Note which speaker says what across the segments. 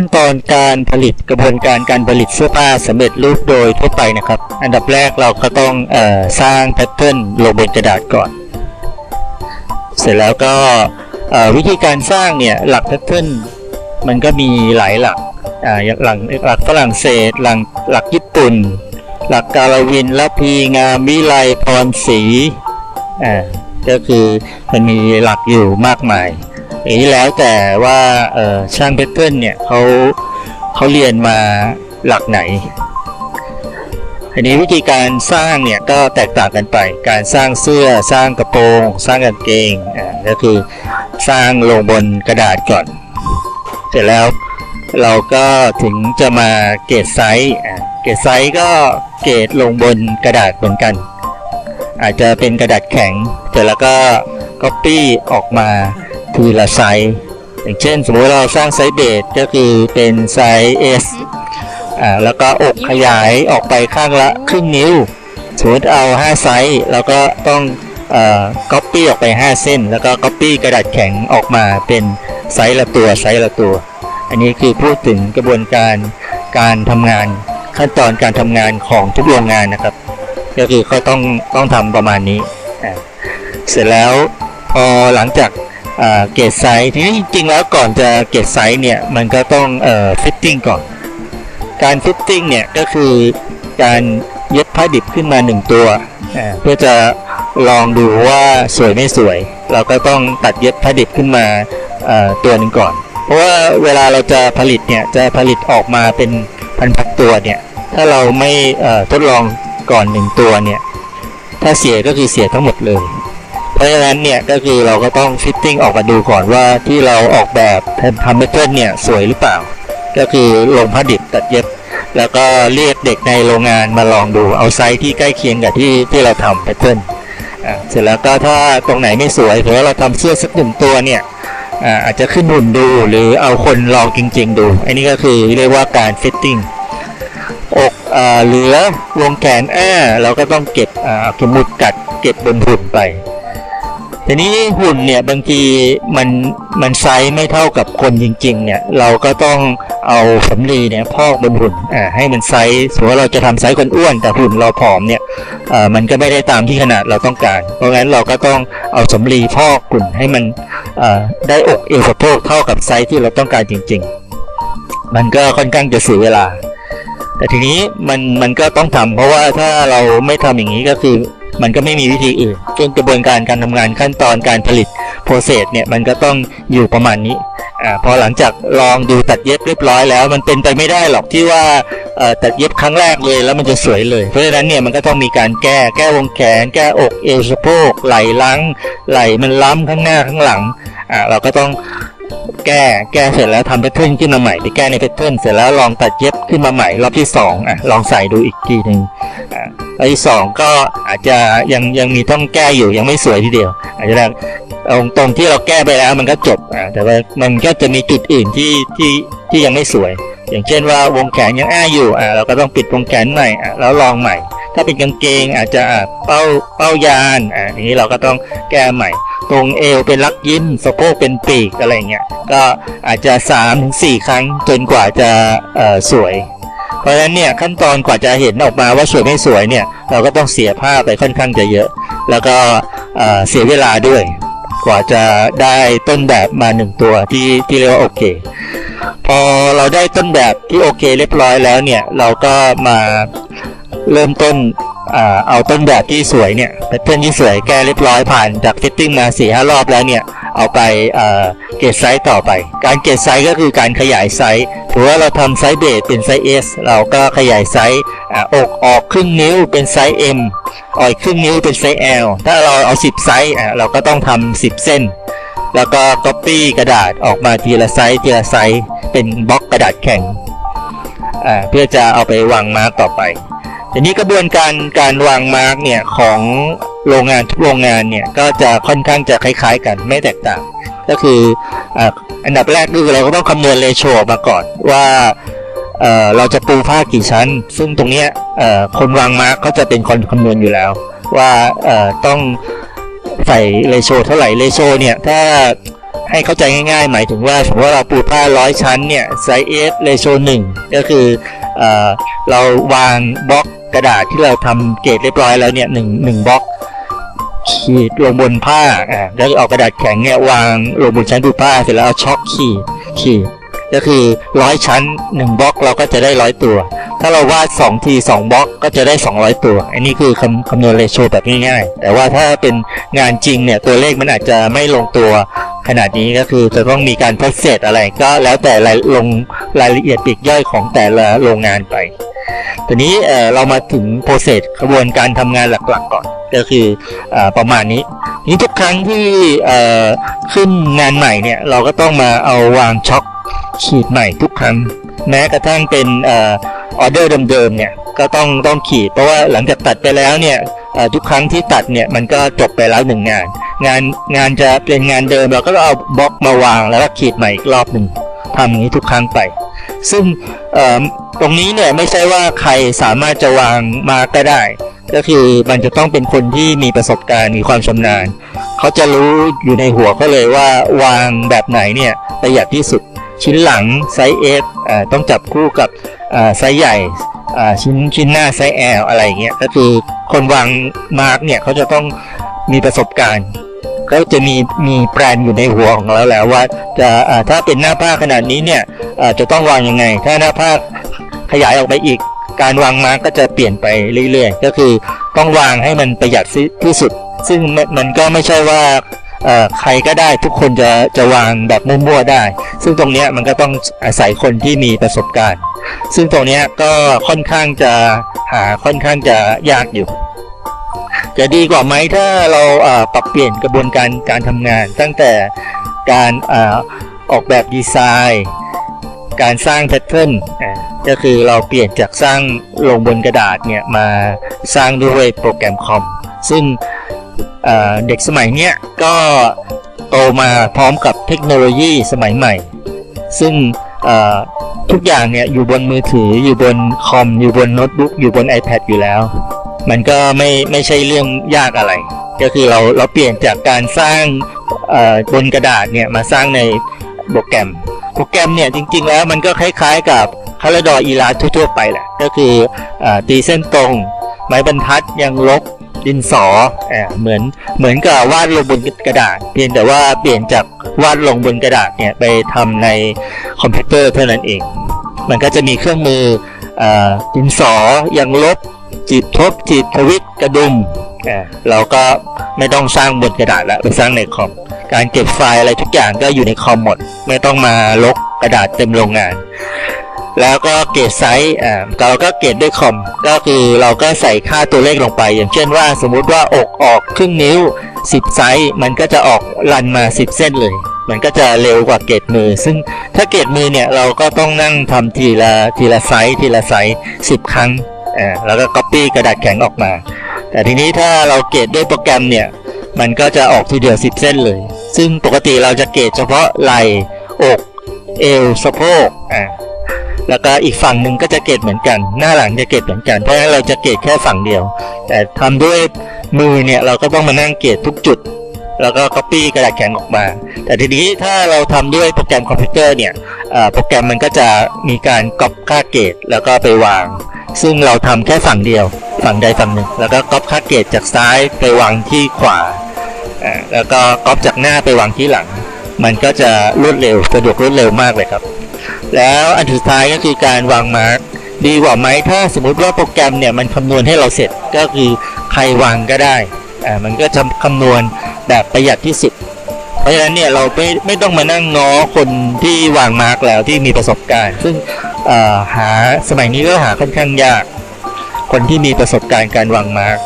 Speaker 1: ขั้นตอนการผลิตกระบวนการการผลิตเสื้อผ้าสำเร็จรูปโดยทั่วไปนะครับ อันดับแรกเราก็ต้องออสร้างแพทเทิร์นลงบนกระดาษก่อน เสร็จแล้วก็วิธีการสร้างเนี่ยหลักแพทเทิร์นมันก็มีหลายหลักหลักหลักฝรั่งเศสหลักหลักญี่ปุ่น หลักกาลวินละพีงามวิไลพรศรีอ่าก็คือมันมีหลักอยู่มากมาย อันนี้แล้วแต่ว่าช่างเพชรเทิร์นเนี่ยเขาเขาเรียนมาหลักไหนอันนี้วิธีการสร้างเนี่ยก็แตกต่างกันไป การสร้างเสื้อสร้างกระโปรง สร้างกางเกงอ่าก็คือสร้างลงบนกระดาษก่อน เสร็จแล้วเราก็ถึงจะมาเกรดไซส์อ่าเกรดไซส์ก็เกรดลงบนกระดาษเหมือนกัน อาจจะเป็นกระดาษแข็ง เสร็จแล้วก็ copy ออกมา ทีละไซส์อย่างเช่น สมมติเราสร้างไซส์เบสก็คือเป็นไซส์ S อ่าแล้วก็อกขยายออกไปข้างละครึ่งนิ้วสมมติเอา 5 ไซส์แล้วก็ต้องเอ่อ copy ออกไป 5 เส้น แล้วก็ copy กระดาษแข็งออกมาเป็นไซส์ละตัวไซส์ละตัว อันนี้คือพูดถึงกระบวนการการทำงานขั้นตอนการทำงานของทุกโรงงานนะครับ ก็คือเขาต้องต้องทำประมาณนี้ เสร็จแล้วพอหลังจาก เกรดไซส์ทีนี้จริงๆแล้วก่อนจะเกรดไซส์เนี่ยมันก็ต้องเอ่อฟิตติ้งก่อน การฟิตติ้งเนี่ยก็คือการเย็บผ้าดิบขึ้นมาหนึ่งตัว เพื่อจะลองดูว่าสวยไม่สวย เราก็ต้องตัดเย็บผ้าดิบขึ้นมาตัวหนึ่งก่อน เพราะว่าเวลาเราจะผลิตเนี่ยจะผลิตออกมาเป็นพันๆตัวเนี่ยถ้าเราไม่ทดลองก่อนหนึ่งตัวเนี่ยถ้าเสียก็คือเสียทั้งหมดเลย เพราะฉะนั้นเนี่ยก็คือเราก็ต้องฟิตติ้งออกมาดูก่อนว่าที่เราออกแบบทำแพทเทิร์นเนี่ยสวยหรือเปล่า ก็คือลงผ้าดิบตัดเย็บ แล้วก็เรียกเด็กในโรงงานมาลองดูเอาไซส์ที่ใกล้เคียงกับที่ที่เราทำแพทเทิร์นเสร็จแล้วก็ถ้าตรงไหนไม่สวยถือว่าเราทำเสื้อสักหนึ่งตัวเนี่ยอาจจะขึ้นหุ่นดูหรือเอาคนลองจริง ๆ ดู อันนี้ก็คือเรียกว่าการฟิตติ้งอกเหลือวงแขนแอ้เราก็ต้องเก็บเข็มหมุดกัดเก็บบนหุ่นไป ทีนี้หุ่นเนี่ยบางทีมันมันไซส์ไม่เท่ากับคนจริง ๆ เนี่ย เราก็ต้องเอาสำลีเนี่ยพอกบนหุ่นอ่าให้มันไซส์สมมติว่าเราจะทำไซส์คนอ้วน แต่หุ่นเราผอมเนี่ยอ่ามันก็ไม่ได้ตามที่ขนาดเราต้องการ เพราะงั้นเราก็ต้องเอาสำลีพอกหุ่นให้มันอ่าได้อกเอวสะโพกเท่ากับไซส์ที่เราต้องการจริง ๆ มันก็ค่อนข้างจะเสียเวลา แต่ทีนี้มันมันก็ต้องทำเพราะว่าถ้าเราไม่ทำอย่างนี้ก็คือมันก็ไม่มีวิธีอื่น จนกระบวนการการทำงานขั้นตอนการผลิตโปรเซสเนี่ยมันก็ต้องอยู่ประมาณนี้อ่าพอหลังจากลองดูตัดเย็บเรียบร้อยแล้ว มันเป็นไปไม่ได้หรอกที่ว่าเอ่อตัดเย็บครั้งแรกเลยแล้วมันจะสวยเลย เพราะฉะนั้นเนี่ยมันก็ต้องมีการแก้แก้วงแขน แก้อกเอวสะโพกไหล่ลังไหล่มันล้ำข้างหน้าข้างหลังอ่าเราก็ต้องแก้แก้เสร็จแล้วทำแพทเทิร์นขึ้นมาใหม่ไปแก้ในแพทเทิร์นเสร็จแล้วลองตัดเย็บขึ้นมาใหม่รอบที่สองอะลองใส่ดูอีกทีหนึ่ง อ่ารอบที่สองก็อาจจะยังยังมีต้องแก้อยู่ยังไม่สวยทีเดียว อาจจะตรงตรงที่เราแก้ไปแล้วมันก็จบอ่าแต่ว่ามันก็จะมีจุดอื่นที่ที่ที่ยังไม่สวย อย่างเช่นว่าวงแขนยังอ้าอยู่อ่าเราก็ต้องปิดวงแขนใหม่อ่าแล้วลองใหม่ ถ้าเป็นกางเกงอาจจะเป้าเป้ายานอ่าอย่างนี้เราก็ต้องแก้ใหม่ ตรงเอวเป็นลักยิ้มสะโพกเป็นปีกอะไรเงี้ยก็อาจจะ3าถึงสครั้งจนกว่าจะสวย เพราะฉะนั้นเนี่ยขั้นตอนกว่าจะเห็นออกมาว่าสวยไม่สวยเนี่ยเราก็ต้องเสียผ้าไปค่อนข้างจะเยอะ แล้วก็เเสียเวลาด้วย กว่าจะได้ต้นแบบมาหนึ่งตัวที่ที่เรียกว่าโอเค พอเราได้ต้นแบบที่โอเค เรียบร้อยแล้วเนี่ยเราก็มาเริ่มต้นเอาต้นแบบที่สวยเนี่ยแพทเทิร์นที่สวยแก้เรียบร้อยผ่านจากฟิตติ้งมาสี่ห้ารอบแล้วเนี่ยเอาไป เกรดไซส์ต่อไป การเกรดไซส์ก็คือการขยายไซส์ถือว่าเราทำไซส์เบสเป็นไซส์ S เราก็ขยายไซส์อกออกครึ่งนิ้วเป็นไซส์ M ออกอีกครึ่งนิ้วเป็นไซส์ L ถ้าเราเอา 10 ไซส์เราก็ต้องทำ10 เส้น แล้วก็ copy กระดาษออกมาทีละไซส์ทีละไซส์เป็นบล็อกกระดาษแข็งเพื่อจะเอาไปวางมาร์กต่อไปทีนี้กระบวนการการวางมาร์กเนี่ยของโรงงานทุกโรงงานเนี่ยก็จะค่อนข้างจะคล้าย ๆ กันไม่แตกต่าง ก็คืออ่าอันดับแรกคือเราก็ต้องคำนวณเรโชมาก่อนว่าเอ่อเราจะปูผ้ากี่ชั้น ซึ่งตรงนี้เอ่อคนวางมาร์กเขาจะเป็นคนคำนวณอยู่แล้ว ว่าเอ่อต้องใส่เรโชเท่าไหร่เรโชเนี่ยถ้าให้เข้าใจง่ายๆ หมายถึงว่าสมมติว่าเราปูผ้าร้อยชั้นเนี่ยไซส์ F เลโชหนึ่งก็คือเออเราวางบล็อกกระดาษที่เราทำเกรดเรียบร้อยแล้วเนี่ยหนึ่งหนึ่งบล็อก ขีดลงบนผ้าอ่าแล้วเอากระดาษแข็งเนี่ยวางลงบนชั้นปูผ้าเสร็จแล้วเอาช็อคขีดขีดก็คือร้อยชั้นหนึ่งบล็อกเราก็จะได้ร้อยตัว ถ้าเราวาด2ที2บล็อกก็จะได้200ตัว อันนี้คือคำคำนวณเรโชแบบง่ายๆแต่ว่าถ้าเป็นงานจริงเนี่ยตัวเลขมันอาจจะไม่ลงตัวขนาดนี้ก็คือจะต้องมีการทดเศษอะไรก็แล้วแต่รายลงรายละเอียดปลีกย่อยของแต่ละโรงงานไป ทีนี้เออเรามาถึงโปรเซสกระบวนการทำงานหลักๆก่อน ก็คืออประมาณนี้นี้ทุกครั้งที่ขึ้นงานใหม่เนี่ยเราก็ต้องมาเอาวางช็อคขีดใหม่ทุกครั้ง แม้กระทั่งเป็นออเดอร์เดิมๆเนี่ยก็ต้องต้องขีด เพราะว่าหลังจากตัดไปแล้วเนี่ยทุกครั้งที่ตัดเนี่ยมันก็จบไปแล้วหนึ่งงาน งานงานจะเป็นงานเดิมเราก็เอาบล็อกมาวางแล้วก็ขีดใหม่อีกรอบหนึ่งทำอย่างนี้ทุกครั้งไป ซึ่งตรงนี้เนี่ยไม่ใช่ว่าใครสามารถจะวางมาก็ได้ ก็คือมันจะต้องเป็นคนที่มีประสบการณ์มีความชำนาญ เขาจะรู้อยู่ในหัวเขาเลยว่าวางแบบไหนเนี่ยประหยัดที่สุดชิ้นหลังไซส์ S อ่าต้องจับคู่กับไซส์ใหญ่ชิ้นชิ้นหน้าไซส์ L อลอะไรเงี้ยก็คือคนวางมาร์กเนี่ยเขาจะต้องมีประสบการณ์ ก็จะมีมีแปลนอยู่ในหัวของเราแล้วว่าจะถ้าเป็นหน้าผ้าขนาดนี้เนี่ยจะต้องวางยังไง ถ้าหน้าผ้าขยายออกไปอีก การวางมาก็จะเปลี่ยนไปเรื่อยๆ ก็คือต้องวางให้มันประหยัดที่สุด ซึ่งมันมันก็ไม่ใช่ว่าใครก็ได้ทุกคนจะจะวางแบบมั่วๆได้ ซึ่งตรงนี้มันก็ต้องอาศัยคนที่มีประสบการณ์ ซึ่งตรงนี้ก็ค่อนข้างจะหาค่อนข้างจะยากอยู่ จะดีกว่าไหมถ้าเราปรับเปลี่ยนกระบวนการการทำงาน ตั้งแต่การออกแบบดีไซน์ การสร้างแพทเทิร์นก็คือเราเปลี่ยนจากสร้างลงบนกระดาษเนี่ยมาสร้างด้วยโปรแกรมคอมซึ่งเด็กสมัยเนี้ยก็โตมาพร้อมกับเทคโนโลยีสมัยใหม่ ซึ่งทุกอย่างเนี่ยอยู่บนมือถืออยู่บนคอมอยู่บนโน้ตบุ๊กอยู่บน iPad อยู่แล้ว มันก็ไม่ไม่ใช่เรื่องยากอะไร ก็คือเราเราเปลี่ยนจากการสร้างบนกระดาษเนี่ยมาสร้างในโปรแกรม โปรแกรมเนี่ยจริง ๆ แล้วมันก็คล้าย ๆ กับคาราดออีลาทั่วๆไปแหละ ก็คืออตีเส้นตรง ไม้บรรทัดยังลบดินสออ่าเหมือนเหมือนกับวาดลงบนกระดาษ เพียงแต่ว่าเปลี่ยนจากวาดลงบนกระดาษเนี่ยไปทำในคอมพิวเตอร์เท่านั้นเอง มันก็จะมีเครื่องมืออดินสอยังลบ จีบทบจีบทวิตกระดุมอ่าเราก็ไม่ต้องสร้างบนกระดาษแล้วไปสร้างในคอม การเก็บไฟล์อะไรทุกอย่างก็อยู่ในคอมหมด ไม่ต้องมาลกกระดาษเต็มโรงงาน แล้วก็เกรดไซส์อ่าเราก็เกรดด้วยคอม ก็คือเราก็ใส่ค่าตัวเลขลงไป อย่างเช่นว่าสมมุติว่าอกออกครึ่งนิ้ว 10 ไซส์ มันก็จะออกรันมา 10 เส้นเลย มันก็จะเร็วกว่าเกรดมือ ซึ่งถ้าเกรดมือเนี่ยเราก็ต้องนั่งทำทีละทีละไซส์ทีละไซส์10 ครั้ง อ่าแล้วก็ copy กระดาษแข็งออกมา แต่ทีนี้ถ้าเราเกรดด้วยโปรแกรมเนี่ย มันก็จะออกทีเดียว 10 เส้นเลย ซึ่งปกติเราจะเกรดเฉพาะไหล่อกเอวสะโพกอ่าแล้วก็อีกฝั่งหนึ่งก็จะเกรดเหมือนกัน หน้าหลังจะเกรดเหมือนกัน เพราะฉะนั้นเราจะเกรดแค่ฝั่งเดียว แต่ทำด้วยมือเนี่ยเราก็ต้องมานั่งเกรดทุกจุด แล้วก็ copy กระดาษแข็งออกมา แต่ทีนี้ถ้าเราทำด้วยโปรแกรมคอมพิวเตอร์เนี่ยโปรแกรมมันก็จะมีการก๊อปค่าเกรดแล้วก็ไปวาง ซึ่งเราทำแค่ฝั่งเดียว ฝั่งใดฝั่งหนึ่ง แล้วก็ก๊อปค่าเกรดจากซ้ายไปวางที่ขวาอ่าแล้วก็ก๊อปจากหน้าไปวางที่หลัง มันก็จะรวดเร็วสะดวกรวดเร็วมากเลยครับ แล้วอันสุดท้ายก็คือการวางมาร์กดีกว่าไหมถ้าสมมุติว่าโปรแกรมเนี่ยมันคำนวณให้เราเสร็จก็คือใครวางก็ได้อ่ามันก็จะคำนวณ แบบประหยัดที่สุด เพราะฉะนั้นเนี่ยเราไม่ไม่ต้องมานั่งง้อคนที่วางมาร์กแล้วที่มีประสบการณ์ ซึ่งหาสมัยนี้ก็หาค่อนข้างยาก คนที่มีประสบการณ์การวางมาร์ก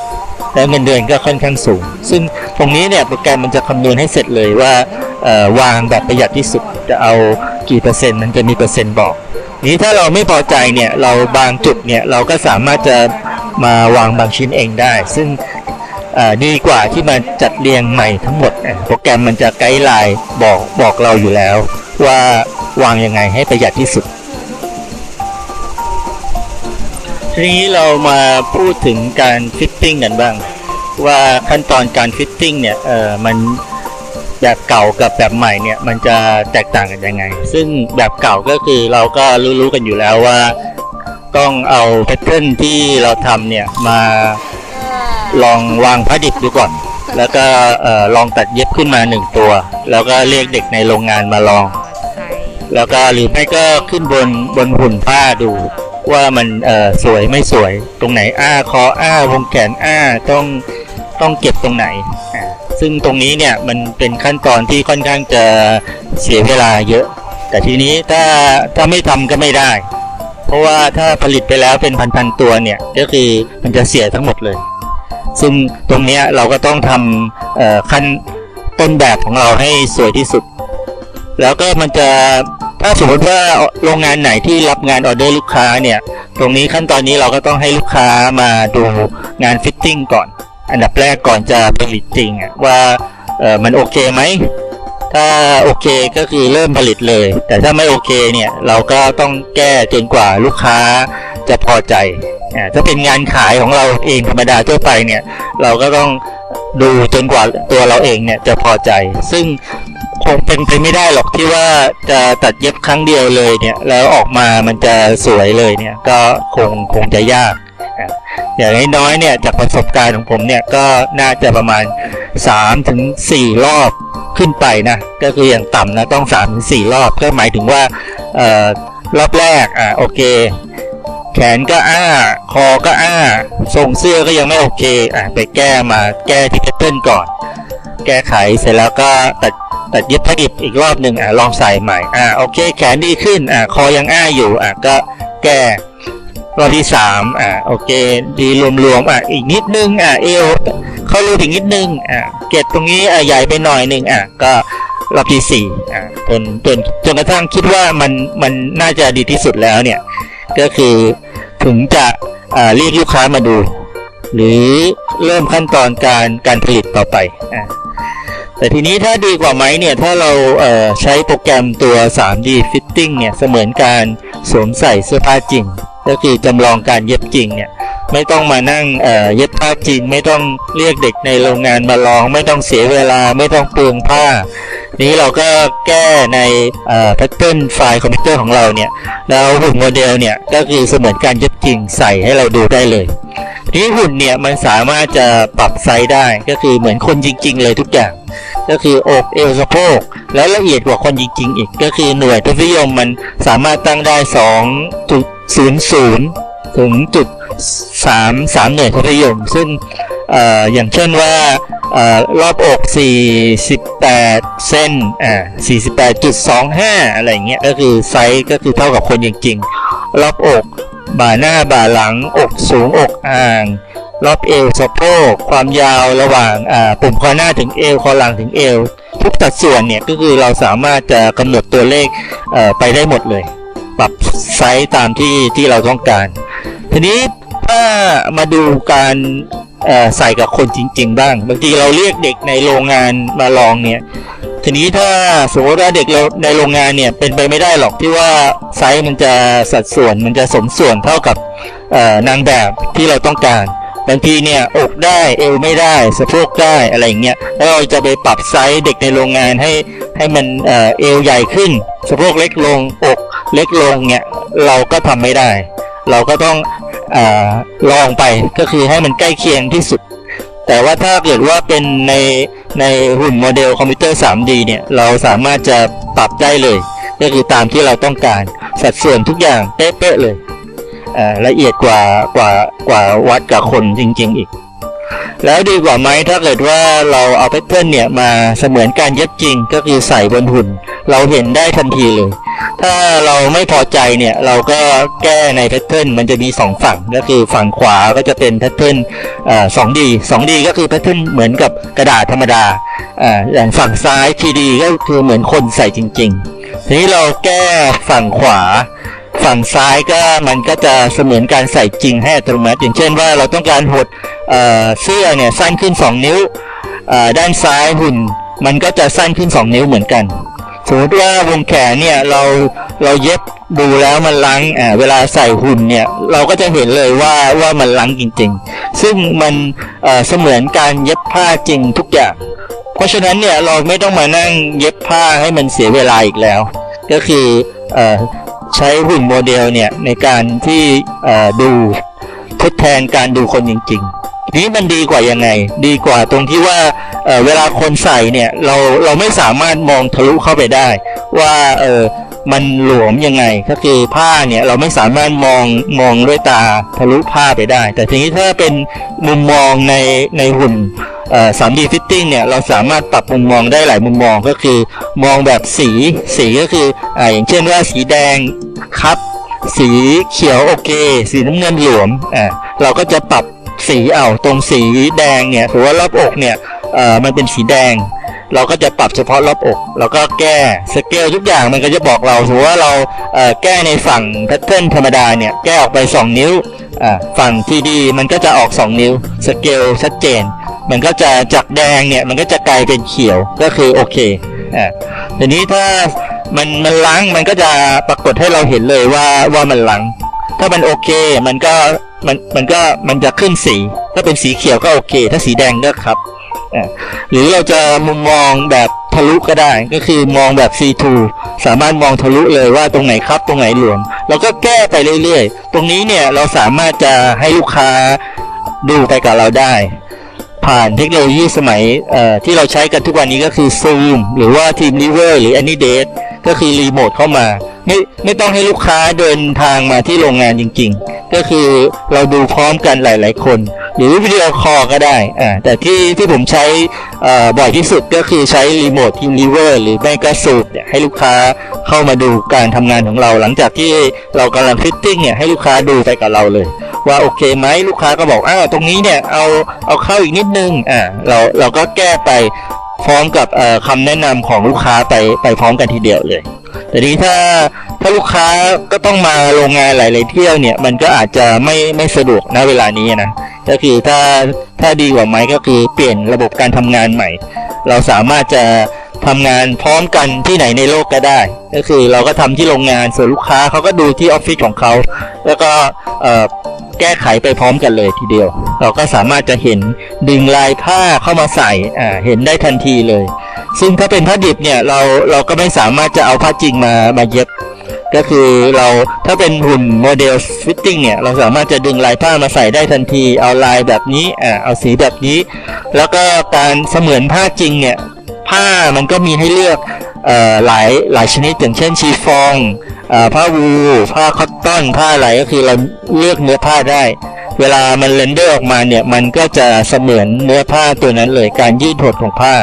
Speaker 1: แล้วเงินเดือนก็ค่อนข้างสูง ซึ่งตรงนี้เนี่ยโปรแกรมมันจะคำนวณให้เสร็จเลยว่าวางแบบประหยัดที่สุดจะเอากี่เปอร์เซ็นต์มันจะมีเปอร์เซ็นต์บอก นี้ถ้าเราไม่พอใจเนี่ยเราบางจุดเนี่ยเราก็สามารถจะมาวางบางชิ้นเองได้ ซึ่ง ดีกว่าที่มาจัดเรียงใหม่ทั้งหมด โปรแกรมมันจะไกด์ไลน์บอกบอกเราอยู่แล้ว ว่าวางยังไงให้ประหยัดที่สุด ทีนี้เรามาพูดถึงการฟิตติ้งกันบ้าง ว่าขั้นตอนการฟิตติ้งเนี่ยเออมันแบบเก่ากับแบบใหม่เนี่ยมันจะแตกต่างกันยังไง ซึ่งแบบเก่าก็คือเราก็รู้ๆกันอยู่แล้วว่า ต้องเอาแพทเทิร์นที่เราทำเนี่ยมา ลองวางผ้าดิบดูก่อน แล้วก็ลองตัดเย็บขึ้นมาหนึ่งตัว แล้วก็เรียกเด็กในโรงงานมาลอง แล้วก็หรือไม่ก็ขึ้นบนบนหุ่นผ้าดูว่ามันสวยไม่สวยตรงไหนอ้าคออ้าวงแขนอ้าต้องต้องเก็บตรงไหน ซึ่งตรงนี้เนี่ยมันเป็นขั้นตอนที่ค่อนข้างจะเสียเวลาเยอะ แต่ทีนี้ถ้าถ้าไม่ทำก็ไม่ได้ เพราะว่าถ้าผลิตไปแล้วเป็นพันๆตัวเนี่ยก็คือมันจะเสียทั้งหมดเลย ซึ่งตรงนี้เราก็ต้องทำขั้นต้นแบบของเราให้สวยที่สุด แล้วก็มันจะถ้าสมมติว่าโรงงานไหนที่รับงานออเดอร์ลูกค้าเนี่ย ตรงนี้ขั้นตอนนี้เราก็ต้องให้ลูกค้ามาดูงานฟิตติ้งก่อน อันดับแรกก่อนจะผลิตจริงว่ามันโอเคไหมถ้าโอเคก็คือเริ่มผลิตเลย แต่ถ้าไม่โอเคเนี่ย เราก็ต้องแก้จนกว่าลูกค้า จะพอใจถ้าเป็นงานขายของเราเองธรรมดาทั่วไปเนี่ยเราก็ต้องดูจนกว่าตัวเราเองเนี่ยจะพอใจ ซึ่งคงเป็นไปไม่ได้หรอกที่ว่าจะตัดเย็บครั้งเดียวเลยเนี่ยแล้วออกมามันจะสวยเลยเนี่ยก็คงคงจะยาก อย่างน้อยๆเนี่ยจากประสบการณ์ของผมเนี่ยก็น่าจะประมาณ3ถึง4รอบขึ้นไปนะก็คืออย่างต่ำนะต้อง3ถึง4รอบก็หมายถึงว่าออรอบแรกอะโอเค แขนก็อ้า คอก็อ้า ทรงเสื้อก็ยังไม่โอเคอะไปแก้มาแก้ที่แพทเทิร์นก่อน แก้ไขเสร็จแล้วก็ตัดตัดเย็บผ้าดิบอีกรอบหนึ่งอะลองใส่ใหม่อะโอเค แขนดีขึ้นอะคอยังอ้าอยู่อะก็แก้รอบที่สามอะโอเค ดีรวมๆอะอีกนิดนึงอะเอวเข้ารูถึงนิดนึงอะเกล็ดตรงนี้อะใหญ่ไปหน่อยหนึ่งอะก็รอบที่สี่อะจนจนจนกระทั่งคิดว่ามันมันน่าจะดีที่สุดแล้วเนี่ย ก็คือถึงจะเรียกลูกค้ามาดู หรือเริ่มขั้นตอนการการผลิตต่อไปอแต่ทีนี้ถ้าดีกว่าไหมเนี่ยถ้าเราเใช้โปรแกรมตัว 3D Fitting เนี่ยเสมือนการสวมใส่เสื้อผ้าจริง ก็คือจำลองการเย็บจริงเนี่ยไม่ต้องมานั่งเเย็บผ้าจริง ไม่ต้องเรียกเด็กในโรงงานมาลอง ไม่ต้องเสียเวลาไม่ต้องเปลืองผ้า นี้เราก็แก้ในแพทเทิร์นไฟล์คอมพิวเตอร์ของเราเนี่ย แล้วหุ่นโมเดลเนี่ยก็คือเสมือนการเย็บจริงใส่ให้เราดูได้เลยนี้หุ่นเนี่ยมันสามารถจะปรับไซส์ได้ก็คือเหมือนคนจริง ๆ เลยทุกอย่าง ก็คืออกเอวสะโพกแล้วละเอียดกว่าคนจริง ๆ อีก ก็คือหน่วยทศนิยมมันสามารถตั้งได้2.00ถึงจุด3 3หน่วยทศนิยมซึ่ง อย่างเช่นว่าเอ่อรอบอก 48 เส้นอ่า48.25 อะไรเงี้ย ก็คือไซส์ก็คือเท่ากับคนจริงๆ รอบอก บ่าหน้า บ่าหลัง อกสูง อกอ่าง รอบเอวสะโพก ความยาวระหว่างอ่าปุ่มคอหน้าถึงเอว คอหลังถึงเอว ทุกสัดส่วนเนี่ย ก็คือเราสามารถจะกำหนดตัวเลขเอ่อไปได้หมดเลย ปรับไซส์ตามที่ที่เราต้องการ ทีนี้ถ้ามาดูการ ใส่กับคนจริง ๆ บ้าง บางทีเราเรียกเด็กในโรงงานมาลองเนี่ยทีนี้ถ้าสมมติว่าเด็กเราในโรงงานเนี่ยเป็นไปไม่ได้หรอกที่ว่าไซส์มันจะสัดส่วนมันจะสมส่วนเท่ากับนางแบบที่เราต้องการบางทีเนี่ยอกได้เอวไม่ได้สะโพกได้อะไรอย่างเงี้ยแล้วเราจะไปปรับไซส์เด็กในโรงงานให้ให้มันเอเอวใหญ่ขึ้นสะโพกเล็กลงอกเล็กลงเนี่ยเราก็ทำไม่ได้ เราก็ต้อง ลองไปก็คือให้มันใกล้เคียงที่สุด แต่ว่าถ้าเกิดว่าเป็นในในหุ่นโมเดลคอมพิวเตอร์ 3D เนี่ย เราสามารถจะปรับได้เลย ก็คือตามที่เราต้องการสัดส่วนทุกอย่างเป๊ะๆเลยละเอียดกว่ากว่ากว่าวัดกับคนจริง ๆ อีก แล้วดีกว่าไหมถ้าเกิดว่าเราเอาแพทเทิร์นเนี่ยมาเสมือนการเย็บจริงก็คือใส่บนหุ่น เราเห็นได้ทันทีเลย ถ้าเราไม่พอใจเนี่ยเราก็แก้ในแพทเทิร์นมันจะมีสองฝั่งก็คือฝั่งขวาก็จะเป็นแพทเทิร์นสองดีสองดีก็คือแพทเทิร์นเหมือนกับกระดาษธรรมดาออย่างฝั่งซ้ายทีดีก็คือเหมือนคนใส่จริง ๆ ทีนี้เราแก้ฝั่งขวาฝั่งซ้ายก็มันก็จะเสมือนการใส่จริงให้อัตโนมัติอย่างเช่นว่าเราต้องการหดเสื้อเนี่ยสั้นขึ้น 2 นิ้วด้านซ้ายหุ่น มันก็จะสั้นขึ้น 2 นิ้วเหมือนกัน สมมติว่าวงแขนเนี่ยเราเราเย็บดูแล้วมันลังอ่าเวลาใส่หุ่นเนี่ยเราก็จะเห็นเลยว่าว่ามันลังจริง ๆ ซึ่งมันเอ่อเสมือนการเย็บผ้าจริงทุกอย่างเพราะฉะนั้นเนี่ยเราไม่ต้องมานั่งเย็บผ้าให้มันเสียเวลาอีกแล้ว ก็คือเออใช้หุ่นโมเดลเนี่ยในการที่เอ่อดูทดแทนการดูคนจริง ๆ นี้มันดีกว่ายังไง ดีกว่าตรงที่ว่าเออเวลาคนใส่เนี่ยเราเราไม่สามารถมองทะลุเข้าไปได้ ว่าเออมันหลวมยังไงก็คือผ้าเนี่ยเราไม่สามารถมองมองด้วยตาทะลุผ้าไปได้ แต่ทีนี้ถ้าเป็นมุมมองในในหุ่นเอ่อ 3D Fitting เนี่ยเราสามารถปรับมุมมองได้หลายมุมมองก็คือ มองแบบสีสีก็คืออ่าอย่างเช่นว่าสีแดงครับ สีเขียวโอเค สีน้ำเงินหลวมอ่าเราก็จะปรับ สีเอาตรงสีแดงเนี่ยถือว่ารอบอกเนี่ยเอ่อมันเป็นสีแดง เราก็จะปรับเฉพาะรอบอกแล้วก็แก้สเกลทุกอย่างมันก็จะบอกเราถือว่าเราเอ่อแก้ในฝั่งแพทเทิร์นธรรมดาเนี่ยแก้ออกไป 2 นิ้วอ่าฝั่งทีดีมันก็จะออก 2 นิ้วสเกลชัดเจน มันก็จะจากแดงเนี่ยมันก็จะกลายเป็นเขียวก็คือโอเคอ่าทีนี้ถ้ามันมันล้างมันก็จะปรากฏให้เราเห็นเลยว่าว่ามันล้างถ้ามันโอเค มันก็ มันมันก็มันจะขึ้นสี ถ้าเป็นสีเขียวก็โอเค ถ้าสีแดงก็ครับหรือเราจะมุมมองแบบทะลุก็ได้ก็คือมองแบบ C2 สามารถมองทะลุเลยว่าตรงไหนครับตรงไหนหลวมเราก็แก้ไปเรื่อยๆ ตรงนี้เนี่ยเราสามารถจะให้ลูกค้าดูไปกับเราได้ ผ่านเทคโนโลยีสมัยที่เราใช้กันทุกวันนี้ก็คือ Zoom หรือว่า TeamViewer หรือ AnyDate ก็คือรีโมทเข้ามา ไม่ไม่ต้องให้ลูกค้าเดินทางมาที่โรงงานจริงๆ ก็คือเราดูพร้อมกันหลาย ๆ คน หรือวิดีโอคอลก็ได้อ่าแต่ที่ที่ผมใช้บ่อยที่สุดก็คือใช้รีโมท TeamViewer หรือไม่ก็ Zoom เนี่ยให้ลูกค้าเข้ามาดูการทำงานของเรา หลังจากที่เรากำลังฟิตติ้งเนี่ยให้ลูกค้าดูไปกับเราเลย ว่าโอเคไหมลูกค้าก็บอกอ้าวตรงนี้เนี่ยเอาเอาเข้าอีกนิดนึงอ่าเราเราก็แก้ไปพร้อมกับเอ่อคำแนะนำของลูกค้าไปไปพร้อมกันทีเดียวเลย แต่ทีนี้ถ้า ถ้าลูกค้าก็ต้องมาโรงงานหลายๆเที่ยวเนี่ย มันก็อาจจะไม่ไม่สะดวกณเวลานี้นะก็คือถ้าถ้าดีกว่าไหมก็คือเปลี่ยนระบบการทำงานใหม่ เราสามารถจะทำงานพร้อมกันที่ไหนในโลกก็ได้ ก็คือเราก็ทำที่โรงงานส่วนลูกค้าเขาก็ดูที่ออฟฟิศของเขาแล้วก็เอ่อแก้ไขไปพร้อมกันเลยทีเดียว เราก็สามารถจะเห็นดึงลายผ้าเข้ามาใส่อ่าเห็นได้ทันทีเลย ซึ่งถ้าเป็นผ้าดิบเนี่ยเราเราก็ไม่สามารถจะเอาผ้าจริงมามาเย็บ ก็คือเราถ้าเป็นหุ่นโมเดลฟิตติ้งเนี่ย เราสามารถจะดึงลายผ้ามาใส่ได้ทันที เอาลายแบบนี้อ่าเอาสีแบบนี้ แล้วก็การเสมือนผ้าจริงเนี่ย ผ้ามันก็มีให้เลือกเอ่อหลายหลายชนิดอย่างเช่นชีฟองเอ่อผ้าวูผ้าคอตตอน ผ้าอะไรก็คือเราเลือกเนื้อผ้าได้ เวลามันเรนเดอร์ออกมาเนี่ย มันก็จะเสมือนเนื้อผ้าตัวนั้นเลยการยืดหดของผ้า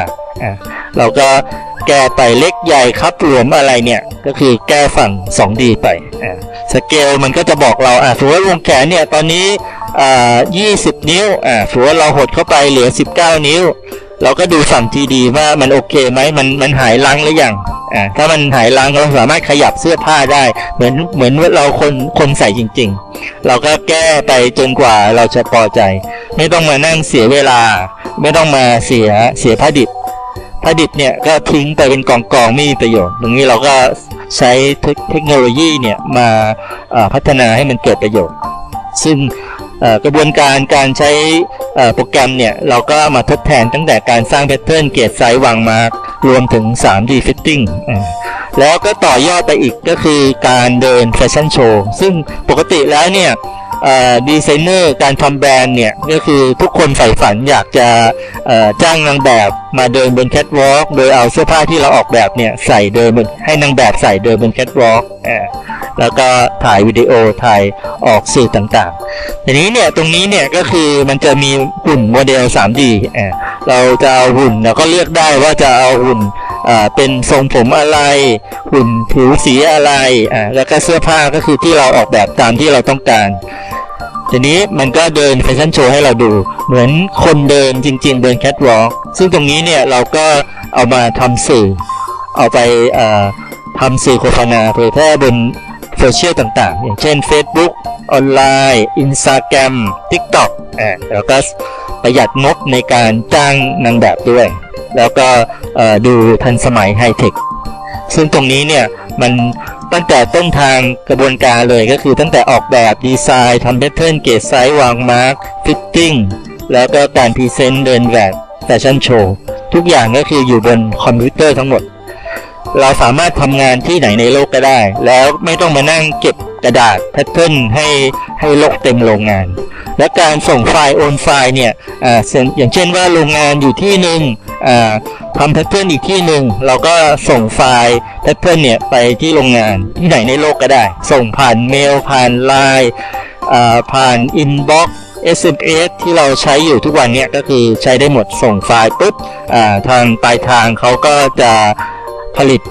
Speaker 1: อ่าเราก็ แก้ไปเล็กใหญ่ครับหลวมอะไรเนี่ย ก็คือแก้ฝั่ง 2D ไปอ่าสเกลมันก็จะบอกเราอ่าถือว่าวงแขนเนี่ยตอนนี้อ่า20 นิ้วอ่าถือว่าเราหดเข้าไปเหลือ 19 นิ้ว เราก็ดูฝั่ง GD ว่ามันโอเคไหมมันมันหายลังหรือยังอ่าถ้ามันหายลังเราสามารถขยับเสื้อผ้าได้ เหมือนเหมือนว่าเราคนคนใส่จริง ๆ เราก็แก้ไปจนกว่าเราจะพอใจ ไม่ต้องมานั่งเสียเวลา ไม่ต้องมาเสียเสียผ้าดิบ ผ้าดิบเนี่ยก็ทิ้งไปเป็นกองกองๆไม่มีประโยชน์ ตรงนี้เราก็ใช้เทคโนโลยีเนี่ยมาพัฒนาให้มันเกิดประโยชน์ ซึ่งกระบวนการการใช้โปรแกรมเนี่ย เราก็มาทดแทนตั้งแต่การสร้างแพทเทิร์นเกจไซส์วางมารวมถึง 3D Fitting แล้วก็ต่อยอดไปอีกก็คือการเดินแฟชั่นโชว์ซึ่งปกติแล้วเนี่ย ดีไซเนอร์การทำแบรนด์เนี่ยก็คือทุกคนใฝ่ฝันอยากจะจ้างนางแบบมาเดินบนแคทวอล์กโดยเอาเสื้อผ้าที่เราออกแบบเนี่ยใส่เดินบนให้นางแบบใส่เดินบนแคทวอล์กแล้วก็ถ่ายวิดีโอถ่ายออกสื่อต่างๆ ทีนี้เนี่ยตรงนี้เนี่ยก็คือมันจะมีหุ่นโมเดล 3D เราจะเอาหุ่นเราก็เลือกได้ว่าจะเอาหุ่น เป็นทรงผมอะไรหุ่นผิวสีอะไรอ่าแล้วก็เสื้อผ้าก็คือที่เราออกแบบตามที่เราต้องการทีนี้มันก็เดินแฟชั่นโชว์ให้เราดู เหมือนคนเดินจริง ๆ เดินแคทวอล์กซึ่งตรงนี้เนี่ยเราก็เอามาทำสื่อ เอาไปอ่อทำสื่อโฆษณาเผยแพร่บนโซเชียลต่างๆ อย่างเช่น Facebook ออนไลน์ Instagram TikTok อ่าแล้วก็ ประหยัดงบในการจ้างนางแบบด้วย แล้วก็ดูทันสมัยไฮเทคซึ่งตรงนี้เนี่ยมันตั้งแต่ต้นทางกระบวนการเลยก็คือตั้งแต่ออกแบบดีไซน์ทำแพทเทิร์นเกจไซส์วางมาร์กฟิตติ้งแล้วก็การพรีเซนต์เดินแบบแฟชั่นโชว์ทุกอย่างก็คืออยู่บนคอมพิวเตอร์ทั้งหมด เราสามารถทำงานที่ไหนในโลกก็ได้ แล้วไม่ต้องมานั่งเก็บกระดาษแพทเทิร์นให้ให้โลกเต็มโรงงาน และการส่งไฟล์โอนไฟล์เนี่ยออย่างเช่นว่าโรงงานอยู่ที่หนึ่งทำแพทเทิร์นอีกที่หนึ่งเราก็ส่งไฟล์แพทเทิร์นเนี่ยไปที่โรงงานที่ไหนในโลกก็ได้ ส่งผ่านเมล ผ่านไลน์ผ่านอินบ็อก SMS ที่เราใช้อยู่ทุกวันเนี่ยก็คือใช้ได้หมดส่งไฟล์ปุ๊บทางปลายทางเขาก็จะ ผลิต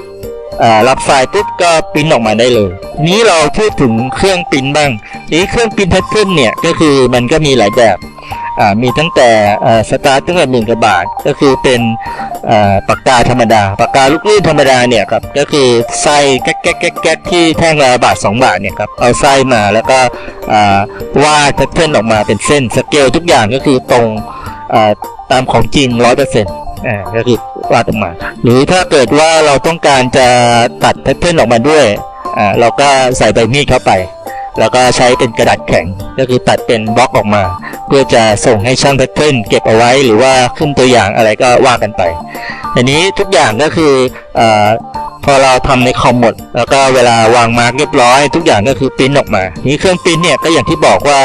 Speaker 1: รับไฟล์ปุ๊บก็ปริ้นออกมาได้เลย นี้เราพูดถึงเครื่องปริ้นบ้างทีนี้เครื่องปริ้นแพทเทิร์นเนี่ยก็คือมันก็มีหลายแบบมีตั้งแต่สตาร์ตตั้งแต่หมื่นกว่าบาท ก็คือเป็นปากกาธรรมดา ปากกาลูกลื่นธรรมดาเนี่ยครับก็คือไส้แก๊กแก๊กแก๊กแก๊กที่แท่งละบาท 2 บาทเนี่ยครับเอาไส้มาแล้วก็วาดแพทเทิร์นออกมาเป็นเส้นสเกลทุกอย่างก็คือตรงอตามของจริงร้อยเปอร์เซ็นต์ก็คือ วาดออกมา หรือถ้าเกิดว่าเราต้องการจะตัดแพทเทิร์นออกมาด้วยอ่าเราก็ใส่ใบมีดเข้าไป แล้วก็ใช้เป็นกระดาษแข็ง ก็คือตัดเป็นบล็อกออกมา เพื่อจะส่งให้ช่างแพทเทิร์นเก็บเอาไว้หรือว่าขึ้นตัวอย่างอะไรก็ว่ากันไปทีนี้ทุกอย่างก็คืออาพอเราทำในคอมหมด แล้วก็เวลาวางมาร์กเรียบร้อย ทุกอย่างก็คือปริ้นออกมา นี้เครื่องปริ้นเนี่ยก็อย่างที่บอกว่า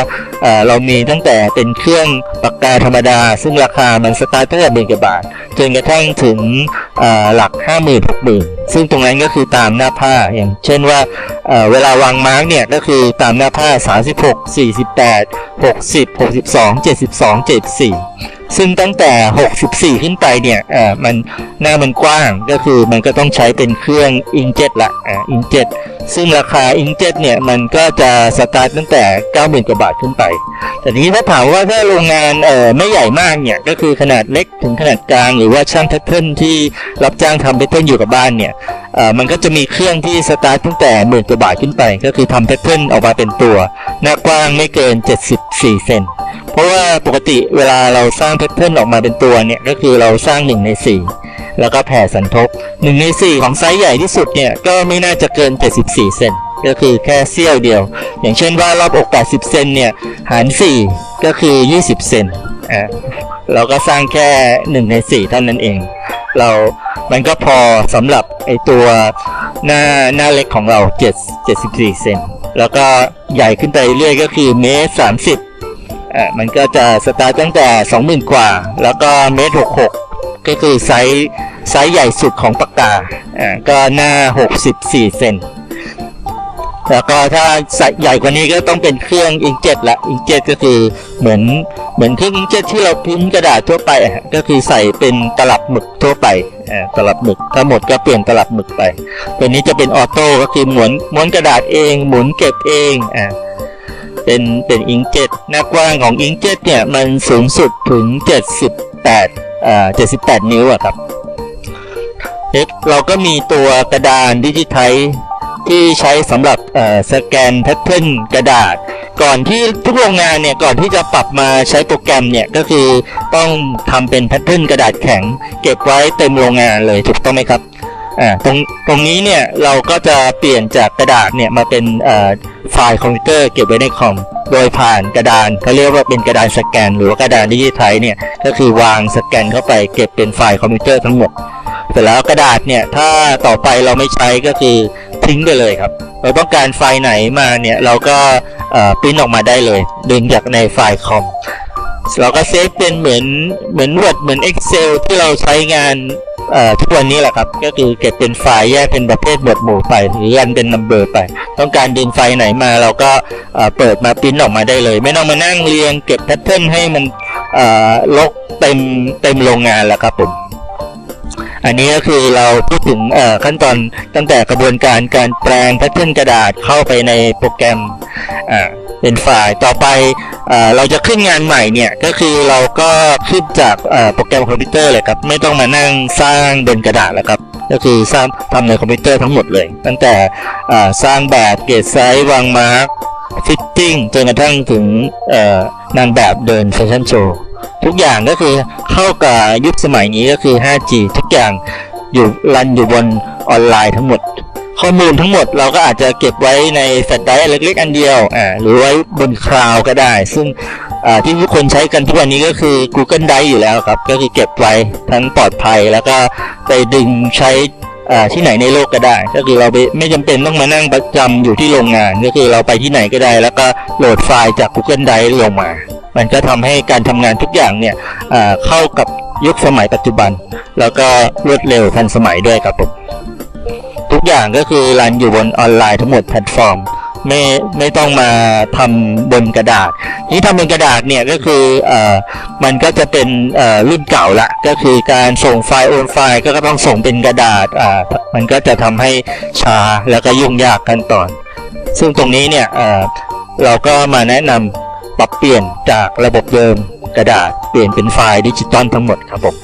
Speaker 1: เออเรามีตั้งแต่เป็นเครื่องปากกาธรรมดา ซึ่งราคามันสตาร์ทตั้งแต่หมื่นกว่าบาท จนกระทั่งถึงเอ่อหลัก5 0 0 0 0 6 0 0 0 0ซึ่งตรงนั้นก็คือตามหน้าผ้าอย่างเช่นว่าเวลาวางมาร์กเนี่ยก็คือตามหน้าผ้า 36 48 60 62 72 74ซึ่งตั้งแต่ 64 ขึ้นไปเนี่ยเออมันหน้ามันกว้าง ก็คือมันก็ต้องใช้เป็นเครื่องอิงเจ็ตละอ่าอิงเจ็ต ซึ่งราคาอิงเจ็ตเนี่ยมันก็จะสตาร์ทตั้งแต่ 90,000 กว่าบาทขึ้นไป แต่ทีนี้ถ้าถามว่าถ้าโรงงานเอ่อไม่ใหญ่มากเนี่ยก็คือขนาดเล็กถึงขนาดกลาง หรือว่าช่างแพทเทิร์นที่รับจ้างทำแพทเทิร์นอยู่กับบ้านเนี่ยเอ่อมันก็จะมีเครื่องที่สตาร์ทตั้งแต่หมื่นกว่าบาทขึ้นไป ก็คือทำแพทเทิร์นออกมาเป็นตัว หน้ากว้างไม่เกิน 74 เซน เพราะว่าปกติเวลาเราสร้างแพทเทิร์นออกมาเป็นตัวเนี่ยก็คือเราสร้าง 1 ใน 4 แล้วก็แผ่สันทบ1ใน 4 ของไซส์ใหญ่ที่สุดเนี่ยก็ไม่น่าจะเกิน 74 เซนก็คือแค่เสี้ยวเดียว อย่างเช่นว่ารอบอก 80 เซนเนี่ยหาร 4 ก็คือ 20 เซนอ่าเราก็สร้างแค่ 1 ใน 4 เท่านั้นเอง เรา มันก็พอสำหรับไอตัวหน้าหน้าเล็กของเรา 7 74 เซนแล้วก็ใหญ่ขึ้นไปเรื่อยก็คือเมตร30 อ่ามันก็จะสตาร์ตตั้งแต่ 20,000 กว่า แล้วก็เมตร66 ก็คือไซส์ไซส์ใหญ่สุดของปากกาอ่าก็หน้า 64 เซนแล้วก็ถ้าใส่ใหญ่กว่านี้ก็ต้องเป็นเครื่องอิงเจ็ตละอิงเจ็ตก็คือเหมือนเหมือนเครื่องอิงเจ็ตที่เราพิมพ์กระดาษทั่วไปก็คือใส่เป็นตลับหมึกทั่วไปอ่าตลับหมึกถ้าหมดก็เปลี่ยนตลับหมึกไป ตัวนี้จะเป็นออโต้ก็คือหมุนม้วนกระดาษเอง หมุนเก็บเองอ่า เป็นเป็นอิงเจ็ตหน้ากว้างของอิงเจ็ตเนี่ยมันสูงสุดถึง 78อ่า78 นิ้วอะครับเอ๊ะเราก็มีตัวกระดานดิจิทัลที่ใช้สำหรับเอ่อสแกนแพทเทิร์นกระดาษ ก่อนที่ทุกโรงงานเนี่ยก่อนที่จะปรับมาใช้โปรแกรมเนี่ยก็คือต้องทำเป็นแพทเทิร์นกระดาษแข็ง เก็บไว้เต็มโรงงานเลยถูกต้องไหมครับ อ่าตรงตรงนี้เนี่ยเราก็จะเปลี่ยนจากกระดาษเนี่ยมาเป็นไฟล์คอมพิวเตอร์เก็บไว้ในคอมโดยผ่านกระดานเขาเรียกว่าเป็นกระดานสแกน หรือว่ากระดานดิจิทัลเนี่ยก็คือวางสแกนเข้าไปเก็บเป็นไฟล์คอมพิวเตอร์ทั้งหมดเสร็จแล้วกระดาษเนี่ยถ้าต่อไปเราไม่ใช้ก็คือทิ้งไปเลยครับ เราต้องการไฟล์ไหนมาเนี่ยเราก็เอ่อปริ้นออกมาได้เลย ดึงจากในไฟล์คอมเราก็เซฟเป็นเหมือนเหมือน Word เหมือน Excel ที่เราใช้งาน ทุกวันนี้แหละครับ ก็คือเก็บเป็นไฟล์แยกเป็นประเภทหมวดหมู่ไปหรือรันเป็นนัมเบอร์ไป ต้องการดึงไฟล์ไหนมาเราก็เปิดมาปริ้นออกมาได้เลย ไม่ต้องมานั่งเรียงเก็บแพทเทิร์นให้มันลกเต็มเต็มโรงงานแล้วครับผมอันนี้ก็คือเราพูดถึงขั้นตอนตั้งแต่กระบวนการการแปลงแพทเทิร์นกระดาษเข้าไปในโปรแกรมเป็นไฟล์ต่อไป เราจะขึ้นงานใหม่เนี่ยก็คือเราก็ขึ้นจากโปรแกรมคอมพิวเตอร์เลยครับไม่ต้องมานั่งสร้างบนกระดาษแล้วครับก็คือสร้างทำในคอมพิวเตอร์ทั้งหมดเลย ตั้งแต่สร้างแบบเกจไซส์วางมาร์กฟิตติ้งจนกระทั่งถึงนางแบบเดินแฟชั่นโชว์ทุกอย่างก็คือเข้ากับยุคสมัยนี้ก็คือ 5G ทุกอย่างอยู่รันอยู่บนออนไลน์ทั้งหมด ข้อมูลทั้งหมดเราก็อาจจะเก็บไว้ในแฟลชไดรฟ์เล็กๆ อันเดียวอ่าหรือไว้บนคลาวด์ก็ได้ ซึ่งที่ทุกคนใช้กันทุกวันนี้ก็คือ Google Drive อยู่แล้วครับ ก็คือเก็บไว้ทั้งปลอดภัยแล้วก็ไปดึงใช้ที่ไหนในโลกก็ได้ ก็คือเราไไม่จำเป็นต้องมานั่งประจำอยู่ที่โรงงาน ก็คือเราไปที่ไหนก็ได้ แล้วก็โหลดไฟล์จาก Google Drive ลงมา มันก็ทำให้การทำงานทุกอย่างเนี่ยเข้ากับยุคสมัยปัจจุบัน แล้วก็รวดเร็วทันสมัยด้วยครับผม ทุกอย่างก็คือรันอยู่บนออนไลน์ทั้งหมดแพลตฟอร์มไม่ไม่ต้องมาทำบนกระดาษ นี่ทำบนกระดาษเนี่ยก็คือเอ่อมันก็จะเป็นเอ่อรุ่นเก่าละก็คือการส่งไฟล์โอนไฟล์ก็ต้องส่งเป็นกระดาษอ่ามันก็จะทำให้ช้าแล้วก็ยุ่งยากขั้นตอน ซึ่งตรงนี้เนี่ยเอ่อเราก็มาแนะนำปรับเปลี่ยนจากระบบเดิมกระดาษเปลี่ยนเป็นไฟล์ดิจิตอลทั้งหมดครับผม